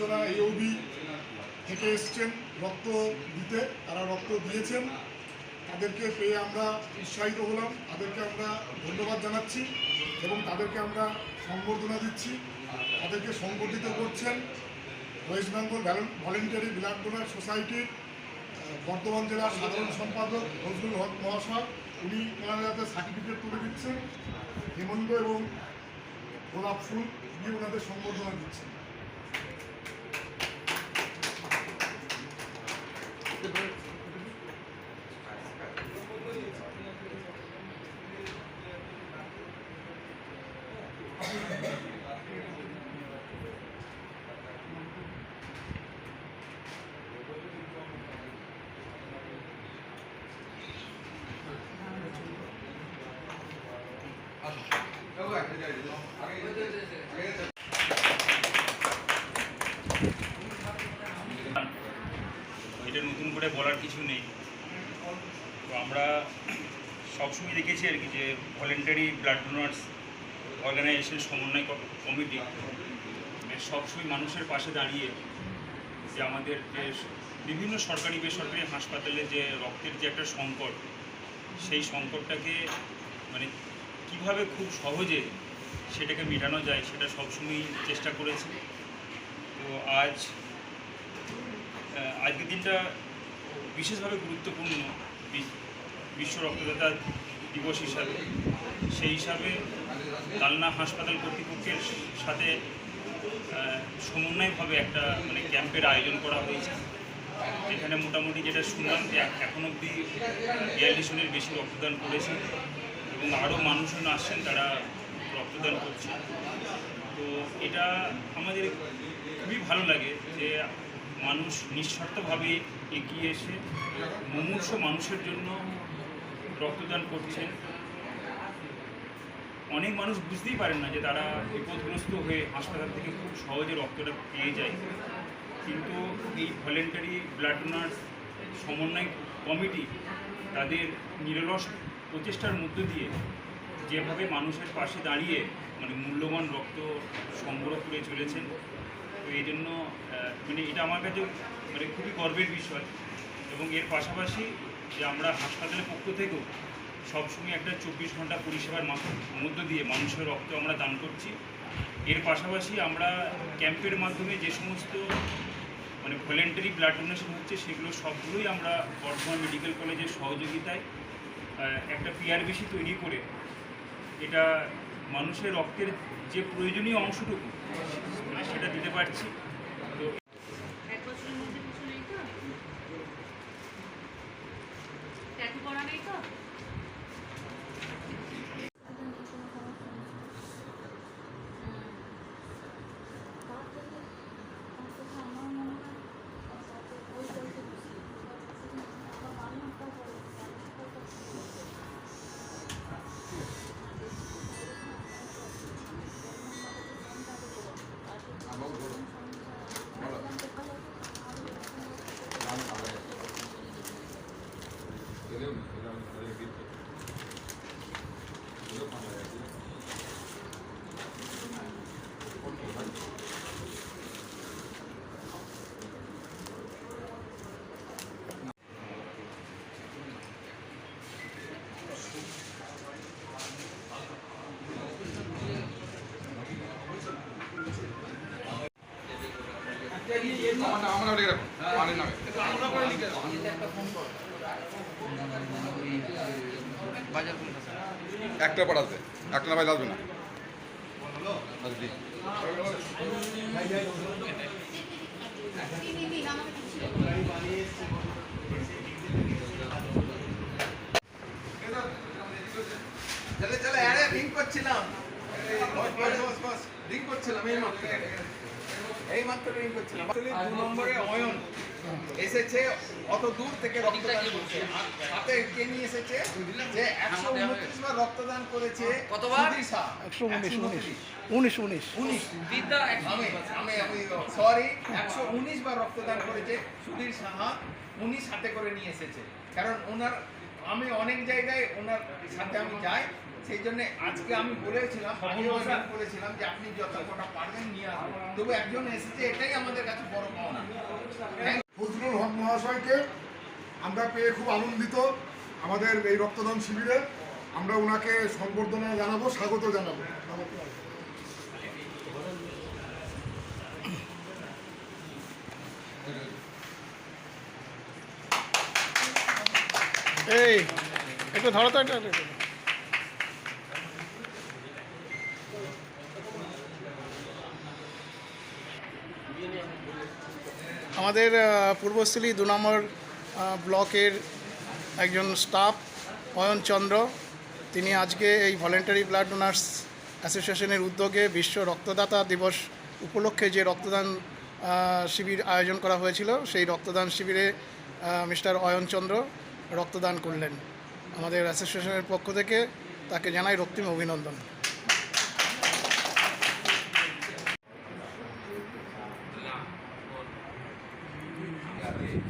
দুজনা ইউবি থেকে এসছেন, রক্ত দিতে তারা রক্ত দিয়েছেন। তাদেরকে পেয়ে আমরা উৎসাহিত হলাম, তাদেরকে আমরা ধন্যবাদ জানাচ্ছি এবং তাদেরকে আমরা সম্বর্ধনা দিচ্ছি। তাদেরকে সংগঠিত করছেন West Bengal voluntary blood donor সোসাইটির বর্ধমান জেলার সাধারণ সম্পাদক নজরুল হক মহাশয়। উনি হাতে সার্টিফিকেট তুলে দিচ্ছেন, হেমন্ত এবং গোলাপ ফুল দিয়ে ওনাদের সম্বর্ধনা দিচ্ছেন। এটা নতুন করে বলার কিছু নেই। তো আমরা সবসময় দেখেছি আর কি যে ভলেন্টারি ব্লাড ডোনার্স অর্গানাইজেশন সমন্বয় কমিটি সবসময় মানুষের পাশে দাঁড়িয়ে যে আমাদের যে বিভিন্ন সরকারি বেসরকারি হাসপাতালে যে রক্তের যে একটা সংকট, সেই সংকটটাকে মানে কীভাবে খুব সহজে সেটাকে মেটানো যায় সেটা সবসময়ই চেষ্টা করেছি। তো আজ আজকের দিনটা বিশেষভাবে গুরুত্বপূর্ণ বিশ্ব রক্তদাতা দিবস হিসাবে। সেই হিসাবে কালনা হাসপাতাল কর্তৃপক্ষের সাথে সমন্বয়ভাবে একটা মানে ক্যাম্পের আয়োজন করা হয়েছে। যেখানে মোটামুটি যেটা শুনলাম যে এখন অবধি বিয়াল্লিশ জনের বেশি রক্তদান করেছে। এবং আরও মানুষজন আসছেন তারা রক্তদান করছে তো এটা আমাদের খুবই ভালো লাগে যে মানুষ নিঃস্বার্থভাবে এগিয়ে এসে মুমূর্ষ মানুষের জন্য রক্তদান করছেন। অনেক মানুষ বুঝতেই পারেন না যে তারা বিপদগ্রস্ত হয়ে হাসপাতাল থেকে খুব সহজে রক্তটা পেয়ে যায়। কিন্তু এই ভলেন্টারি ব্লাড ডোনার্স সমন্বয় কমিটি তাদের নিরলস প্রচেষ্টার মধ্য দিয়ে যেভাবে মানুষের পাশে দাঁড়িয়ে মানে মূল্যবান রক্ত সংগ্রহ করে চলেছেন, তো এই জন্য মানে এটা আমার কাছে মানে খুবই গর্বের বিষয়। এবং এর পাশাপাশি যে আমরা হাসপাতালের পক্ষ থেকেও সবসময় একটা চব্বিশ ঘণ্টা পরিষেবার মধ্য দিয়ে মানুষের রক্ত আমরা দান করছি। এর পাশাপাশি আমরা ক্যাম্পের মাধ্যমে যে সমস্ত মানে ভলেন্টারি ব্লাড ডোনেশন হচ্ছে, সেগুলো সবগুলোই আমরা বর্ধমান মেডিকেল কলেজের সহযোগিতায় একটা পিআরবিসি তৈরি করে এটা মানুষের রক্তের যে প্রয়োজনীয় অংশটুকু মানে সেটা দিতে পারছি তো এক বছরের মধ্যে কিছু নেই তো ট্যাটু করা নেই তো আমার নাম। আমার নাম লিখে রাখুন পানির নামে। একটা পাঠাতে একটা না ভাই আসবে না। চলে চলে আরে রিং করছিলাম। রিং করছিলাম এই মাত্র এই মাত্র রিং করছিলাম। আসলে দু নম্বরে অয়ন। এসেছে অত দূর থেকে রক্তদান করছে। কে নিয়ে এসেছে? যে একশো উনত্রিশ বার রক্তদান করেছে কতবার? একশো উনিশ উনিশ। উনিশ উনিশ। আমি আমি সরি একশো উনিশ বার রক্তদান করেছে সুধীর সাহা। উনি সাথে করে নিয়ে এসেছে। কারণ ওনার আমি অনেক জায়গায় ওনার সাথে আমি যাই সেই জন্য আজকে আমি বলেছিলাম বলেছিলাম যে আপনি যত কটা পারবেন নিয়ে আসবেন তবু একজন এসেছে এটাই আমাদের কাছে বড় পাওনা। ফজলুল হক মহাশয়কে আমরা পেয়ে খুব আনন্দিত আমাদের এই রক্তদান শিবিরে। আমরা ওনাকে সম্বর্ধনা জানাব, স্বাগত জানাব। এই, একটু ধরো তো আমাদের পূর্বস্থলী দু নম্বর ব্লকের একজন স্টাফ, অয়ন চন্দ্র। তিনি আজকে এই ভলেন্টারি ব্লাড ডোনার্স অ্যাসোসিয়েশনের উদ্যোগে বিশ্ব রক্তদাতা দিবস উপলক্ষে যে রক্তদান শিবির আয়োজন করা হয়েছিল, সেই রক্তদান শিবিরে মিস্টার অয়ন চন্দ্র রক্তদান করলেন। আমাদের অ্যাসোসিয়েশনের পক্ষ থেকে তাকে জানাই রক্তিম অভিনন্দন।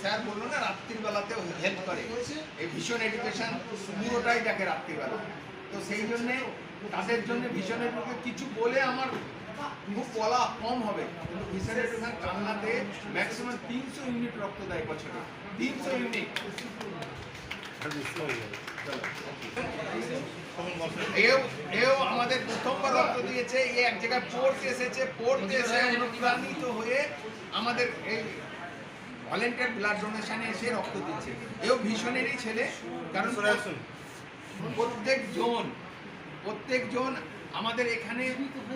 স্যার বলল না রাত্রির বেলাতেও হেল্প করে। এই ভীষণ এডুকেশন পুরোটাই দেখে রাত্রিবেলা। তো সেই জন্যে, তাদের জন্য ভীষণ এডুকেশন কিছু বলে আমার খুব বলা কম হবে কিন্তু ভীষণ এডুকেশন কান্নাতে ম্যাক্সিমাম তিনশো ইউনিট রক্ত দেয় বছরে। তিনশো ইউনিট এও আমাদের প্রথমবার রক্ত দিয়েছে এ এক জায়গায় পড়তে এসেছে পড়তে এসে অনুপ্রাণিত হয়ে আমাদের এই ভলেন্টিয়ার ব্লাড ডোনেশনে এসে রক্ত দিচ্ছে। এও ভীষণেরই ছেলে কারণ প্রত্যেক জন প্রত্যেক জন আমাদের এখানে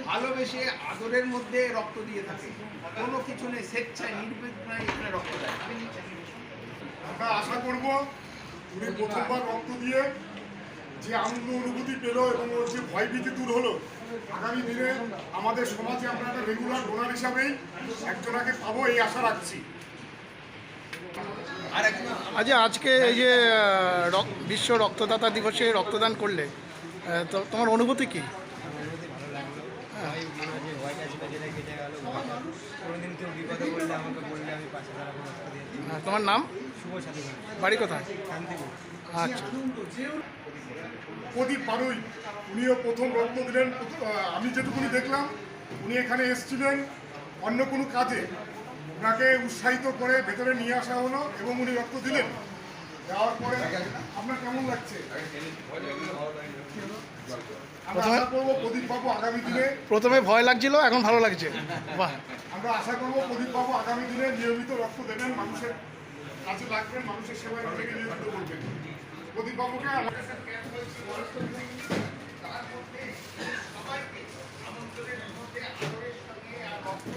ভালোবেসে আদরের মধ্যে রক্ত দিয়ে থাকে। কোনো কিছু নেই স্বেচ্ছায় নির্বিঘ্নায় এখানে রক্ত দেয়। আমরা আশা করব উনি প্রথমবার রক্ত দিয়ে যে আনন্দ অনুভূতি পেল এবং ওর যে ভয়ভীতি দূর হলো আগামী দিনে আমাদের সমাজে আমরা একটা রেগুলার ডোনার হিসাবেই একজনাকে পাবো এই আশা রাখছি। আর একজন আচ্ছা আজকে এই যে বিশ্ব রক্তদাতা দিবসে রক্তদান করলে তো তোমার অনুভূতি কি? মনে হয় যে ভয়টা ছিল যেটা কেটে গেল কোনোদিন কেউ বিপদে বললে আমাকে বললে আমি পাশে দাঁড়াবো রক্ত দিয়ে দিই। আহ, তোমার নাম? শুভ সাথী বাড়ি কোথায়? শান্তিপুর। আচ্ছা। প্রদীপ বারুই উনিও প্রথম রক্ত দিলেন। আমি যেটুকুনি দেখলাম উনি এখানে এসেছিলেন অন্য কোনো কাজে। ওনাকে উৎসাহিত করে ভেতরে নিয়ে আসা হলো এবং উনি রক্ত দিলেন। দেওয়ার পরে আপনার কেমন লাগছে? আমরা আশা করব প্রদীপ বাবু আগামী দিনে প্রথমে ভয় লাগছিল এখন ভালো লাগছে। বাহ। আমরা আশা করব প্রদীপ বাবু আগামী দিনে নিয়মিত রক্ত দেবেন মানুষের কাছে লাগবেন মানুষের সেবায় নিজেকে নিয়োজিত করবেন। প্রদীপ বাবুকে আমাদের তার মধ্যে সবাইকে আমন্ত্রণের মধ্যে আদরের সঙ্গে আর রক্ত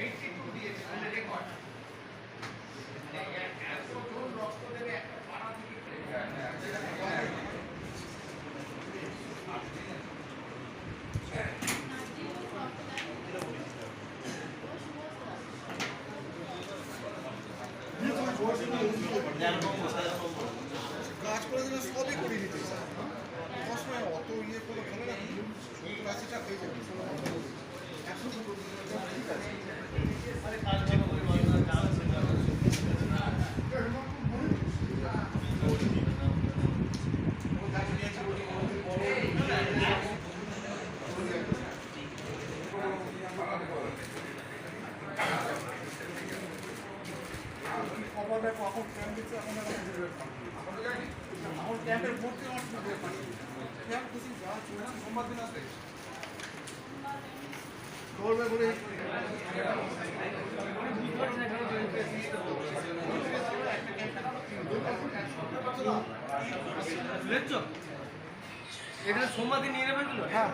এইটি টু দিয়েছে মানে রেকর্ড এতজন রক্ত দেবে একটা পাড়া থেকে কাজ করে দিলে সবই করে দিতে স্যার সবসময় অত ইয়ে করে ভালো না সত্তর আশিটা হয়ে যাবে একশো ঠিক আছে কখন ক্যাম্প দিচ্ছে এখন। আমার ক্যাম্পের ভর্তি আমার ক্যাম্প খুশি যা চলছে সোমবার দিন আসবে করবে বলে। এটা সোমবার দিন নিয়ে নেবেন হ্যাঁ।